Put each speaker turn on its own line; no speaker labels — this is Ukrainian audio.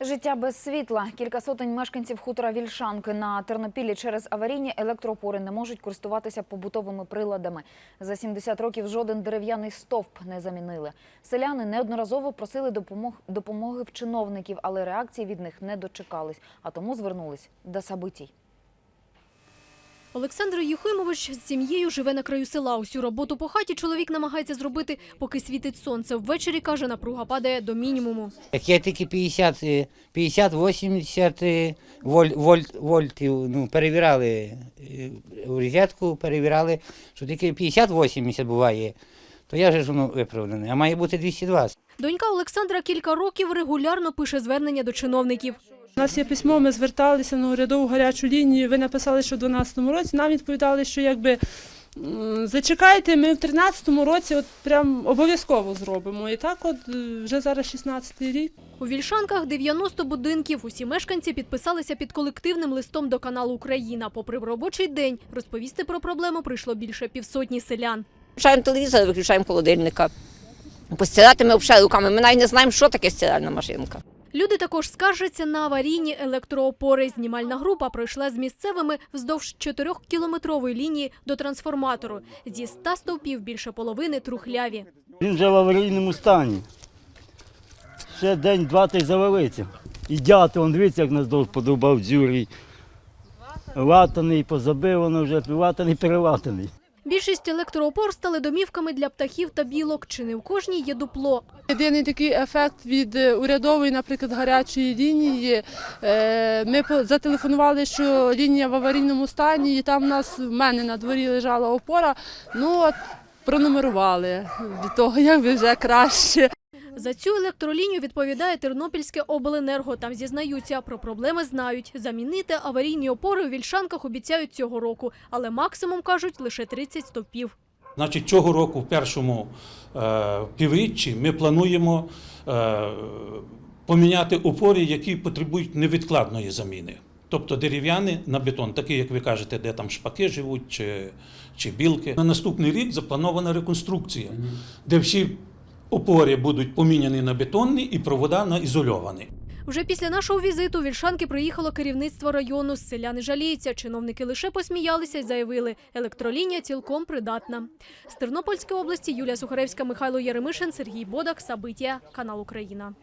Життя без світла. Кілька сотень мешканців хутора Вільшанки на Тернопіллі через аварійні електроопори не можуть користуватися побутовими приладами. За 70 років жоден дерев'яний стовп не замінили. Селяни неодноразово просили допомог, допомоги в чиновників, але реакції від них не дочекались, а тому звернулись до Сабитій.
Олександр Юхимович з сім'єю живе на краю села. Усю роботу по хаті чоловік намагається зробити, поки світить сонце. Ввечері, каже, напруга падає до мінімуму.
Так я тільки 50, е, 50-80 е, воль, вольт, вольтів ну, перевіряли е, в розетку, перевіряли, що тільки 50-80 буває, то я же ж воно виправдане, а має бути 220.
Донька Олександра кілька років регулярно пише звернення до чиновників.
У нас є письмо, ми зверталися на урядову гарячу лінію. Ви написали, що в 2012 році. Нам відповідали, що якби зачекайте, ми в 2013 році от прям обов'язково зробимо. І так, от е, вже зараз 16-й рік.
У Вільшанках 90 будинків. Усі мешканці підписалися під колективним листом до каналу Україна. Попри робочий день, розповісти про проблему прийшло більше півсотні селян.
Включаємо телевізор, виключаємо холодильника. Постирати ми взагалі руками. Ми навіть не знаємо, що таке стиральна машинка.
Люди також скаржаться на аварійні електроопори. Знімальна група пройшла з місцевими вздовж 4-кілометрової лінії до трансформатору. Зі 100 стовпів більше половини трухляві.
Він вже в аварійному стані. Ще день-два й завалиться. І дяти, он дивіться, як нас довж подовбав дзюрій. Латаний, позабивано вже, латаний, перелатаний.
Більшість електроопор стали домівками для птахів та білок. Чи не в кожній є дупло.
Єдиний такий ефект від е, урядової, наприклад, гарячої лінії. е, Ми зателефонували, що лінія в аварійному стані, і там у нас в мене на дворі лежала опора. Ну от пронумерували від того, як би вже краще.
За цю електролінію відповідає Тернопільське обленерго. Там зізнаються, про проблеми знають. Замінити аварійні опори у Вільшанках обіцяють цього року, але максимум, кажуть, лише 30 стовпів.
Значить, цього року, в першому е, півріччі, ми плануємо е, поміняти опори, які потребують невідкладної заміни. Тобто дерев'яні на бетон, такі, як ви кажете, де там шпаки живуть чи, чи білки. На наступний рік запланована реконструкція, де всі опори будуть поміняні на бетонні і провода на ізольовані.
Вже після нашого візиту в Вільшанки приїхало керівництво району. Селяни жаліються. Чиновники лише посміялися й заявили, електролінія цілком придатна. З Тернопільської області Юлія Сухаревська, Михайло Яремишин, Сергій Бодак, Сабиття, канал Україна.